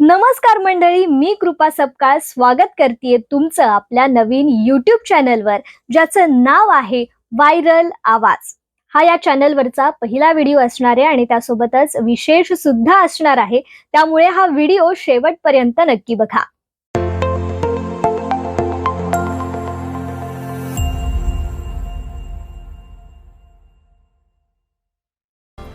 नमस्कार मंडळी मी कृपा सपकाळ स्वागत करते तुमचं आपल्या नवीन युट्यूब चॅनलवर ज्याचं नाव आहे व्हायरल आवाज. हा या चॅनलवरचा पहिला व्हिडिओ असणार आहे आणि त्यासोबतच विशेष सुद्धा असणार आहे. त्यामुळे हा व्हिडिओ शेवटपर्यंत नक्की बघा.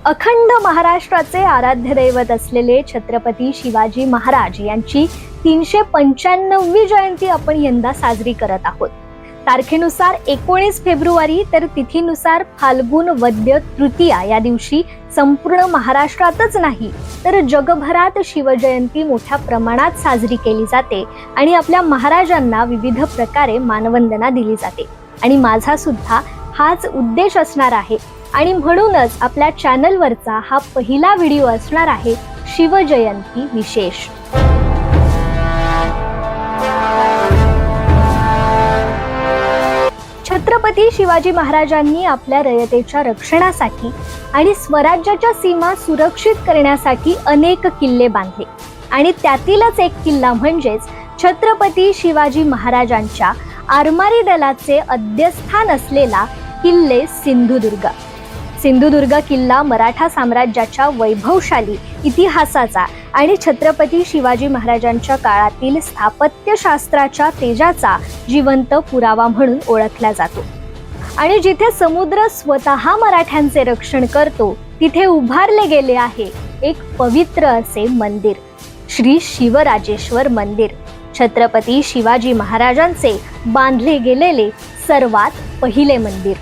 अखंड महाराष्ट्राचे आराध्य दैवत असलेले छत्रपती शिवाजी महाराज यांची तीनशे पंच्याण्णववी जयंती आपण यंदा साजरी करत आहोत. तारखेनुसार एकोणीस फेब्रुवारी तर तिथीनुसार फाल्गुन वद्य तृतीया या दिवशी संपूर्ण महाराष्ट्रातच नाही तर जगभरात शिवजयंती मोठ्या प्रमाणात साजरी केली जाते आणि आपल्या महाराजांना विविध प्रकारे मानवंदना दिली जाते. आणि माझा सुद्धा हाच उद्देश असणार आहे. आणि म्हणूनच आपल्या चॅनलवरचा हा पहिला व्हिडिओ असणार आहे शिवजयंती विशेष. छत्रपती शिवाजी महाराजांनी आपल्या रयतेच्या रक्षणासाठी आणि स्वराज्याच्या सीमा सुरक्षित करण्यासाठी अनेक किल्ले बांधले. आणि त्यातीलच एक किल्ला म्हणजेच छत्रपती शिवाजी महाराजांच्या आरमारी दलाचे अध्यस्थान असलेला किल्ले सिंधुदुर्ग. सिंधुदुर्ग किल्ला मराठा साम्राज्याच्या वैभवशाली इतिहासाचा आणि छत्रपती शिवाजी महाराजांच्या काळातील स्थापत्यशास्त्राच्या तेजाचा जिवंत पुरावा म्हणून ओळखला जातो. आणि जिथे समुद्र स्वतः मराठ्यांचे रक्षण करतो तिथे उभारले गेले आहे एक पवित्र असे मंदिर श्री शिवराजेश्वर मंदिर. छत्रपती शिवाजी महाराजांचे बांधले गेलेले सर्वात पहिले मंदिर.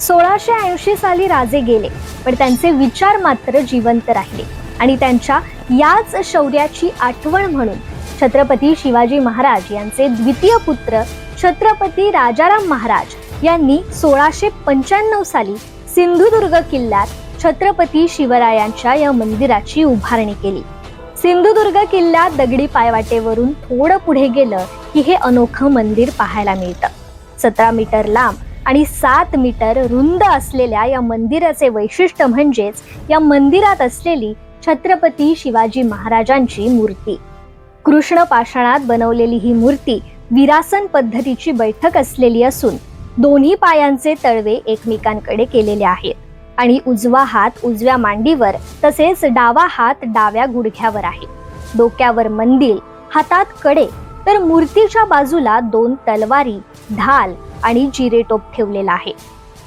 सोळाशे ऐंशी साली राजे गेले पण त्यांचे विचार मात्र जिवंत राहिले. आणि त्यांच्या याच शौर्याची आठवण म्हणून छत्रपती शिवाजी महाराज यांचे द्वितीय पुत्र छत्रपती राजाराम महाराज यांनी सोळाशे पंच्याण्णव साली सिंधुदुर्ग किल्ल्यात छत्रपती शिवरायांच्या या मंदिराची उभारणी केली. सिंधुदुर्ग किल्ल्यात दगडी पायवाटेवरून थोडं पुढे गेलं की हे अनोखं मंदिर पाहायला मिळतं. सतरा मीटर लांब आणि सात मीटर रुंद असलेल्या या मंदिराचे वैशिष्ट्य म्हणजेच या मंदिरात असलेली छत्रपती शिवाजी महाराजांची मूर्ती. कृष्ण पाषाणात बनवलेली ही मूर्ती विरासन पद्धतीची बैठक असलेली असून दोन्ही पायांचे तळवे एकमेकांकडे केलेले आहेत आणि उजवा हात उजव्या मांडीवर तसेच डावा हात डाव्या गुडघ्यावर आहे. डोक्यावर मंदिर हातात कडे तर मूर्तीच्या बाजूला दोन तलवारी ढाल आणि जिरेटोप ठेवलेला आहे.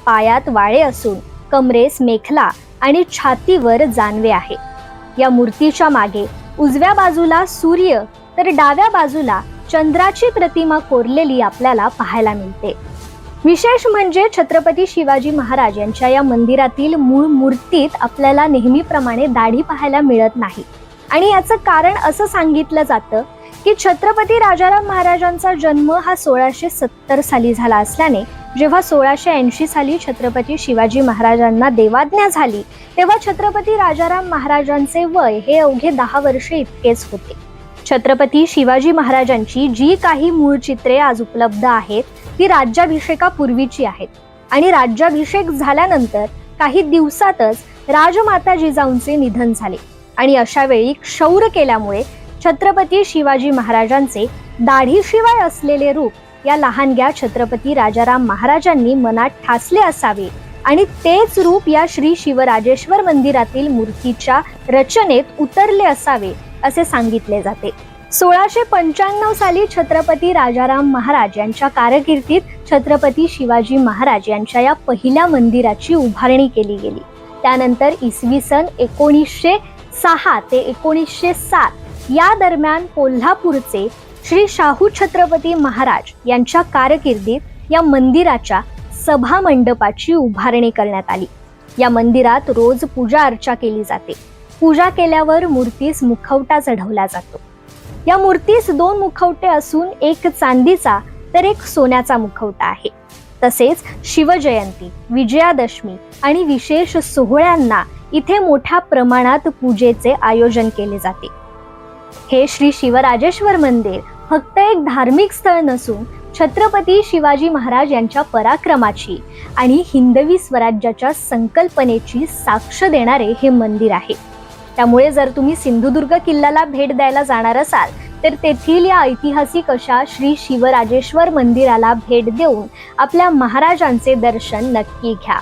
पायात वाळे असून कमरेस मेखला आणि छातीवर जानवे आहे. या मूर्तीच्या मागे उजव्या बाजूला सूर्य तर डाव्या बाजूला चंद्राची प्रतिमा कोरलेली आपल्याला पाहायला मिळते. विशेष म्हणजे छत्रपती शिवाजी महाराज यांच्या या मंदिरातील मूळ मूर्तीत आपल्याला नेहमीप्रमाणे दाढी पाहायला मिळत नाही. आणि याचं कारण असं सांगितलं जातं की छत्रपती राजाराम महाराजांचा जन्म हा सोळाशे सत्तर साली झाला असल्याने जेव्हा सोळाशे ऐंशी साली छत्रपती शिवाजी महाराजांना देवाज्ञा झाली तेव्हा छत्रपती राजाराम महाराजांचे वय हे अवघे दहा वर्षे इतकेच होते. छत्रपती शिवाजी महाराजांची जी काही मूळ चित्रे आज उपलब्ध आहेत ती राज्याभिषेकापूर्वीची आहेत. आणि राज्याभिषेक झाल्यानंतर काही दिवसातच राजमाता जिजाऊंचे निधन झाले. आणि अशा वेळी क्षौर केल्यामुळे छत्रपती शिवाजी महाराजांचे दाढीशिवाय असलेले रूप या लहानग्या छत्रपती राजाराम महाराजांनी मनात ठासले असावे. आणि तेच रूप या श्री शिवराजेश्वर मंदिरातील मूर्तीच्या रचनेत उतरले असावे असे सांगितले जाते. सोळाशे पंच्याण्णव साली छत्रपती राजाराम महाराज यांच्या कारकिर्दीत छत्रपती शिवाजी महाराज यांच्या या पहिल्या मंदिराची उभारणी केली गेली. त्यानंतर इसवी सन एकोणीसशे सहा ते एकोणीसशे सात या दरम्यान कोल्हापूरचे श्री शाहू छत्रपती महाराज यांच्या कारकिर्दीत या मंदिराच्या सभा मंडपाची उभारणी करण्यात आली. या मंदिरात रोज पूजा अर्चा केली जाते. पूजा केल्यावर मूर्तीस मुखवटा चढवला जातो. या मूर्तीस दोन मुखवटे असून एक चांदीचा तर एक सोन्याचा मुखवटा आहे. तसेच शिवजयंती विजयादशमी आणि विशेष सोहळ्यांना इथे मोठ्या प्रमाणात पूजेचे आयोजन केले जाते. हे श्री शिवराजेश्वर मंदिर फक्त एक धार्मिक स्थळ नसून छत्रपती शिवाजी महाराज यांच्या पराक्रमाची आणि हिंदवी स्वराज्याच्या संकल्पनेची साक्ष देणारे हे मंदिर आहे. त्यामुळे जर तुम्ही सिंधुदुर्ग किल्ल्याला भेट द्यायला जाणार असाल तर तेथील या ऐतिहासिक अशा श्री शिवराजेश्वर मंदिराला भेट देऊन आपल्या महाराजांचे दर्शन नक्की घ्या.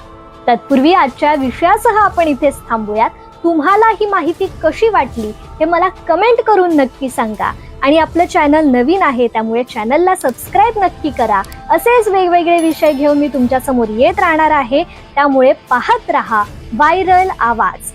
तत्पूर्वी आजच्या विषयासह आपण इथेच थांबूयात. तुम्हाला ही माहिती कशी वाटली हे मला कमेंट करून नक्की सांगा. आणि आपलं चॅनल नवीन आहे त्यामुळे चॅनलला सबस्क्राईब नक्की करा. असेच वेगवेगळे विषय घेऊन मी तुमच्यासमोर येत राहणार आहे. त्यामुळे पाहत रहा व्हायरल आवाज.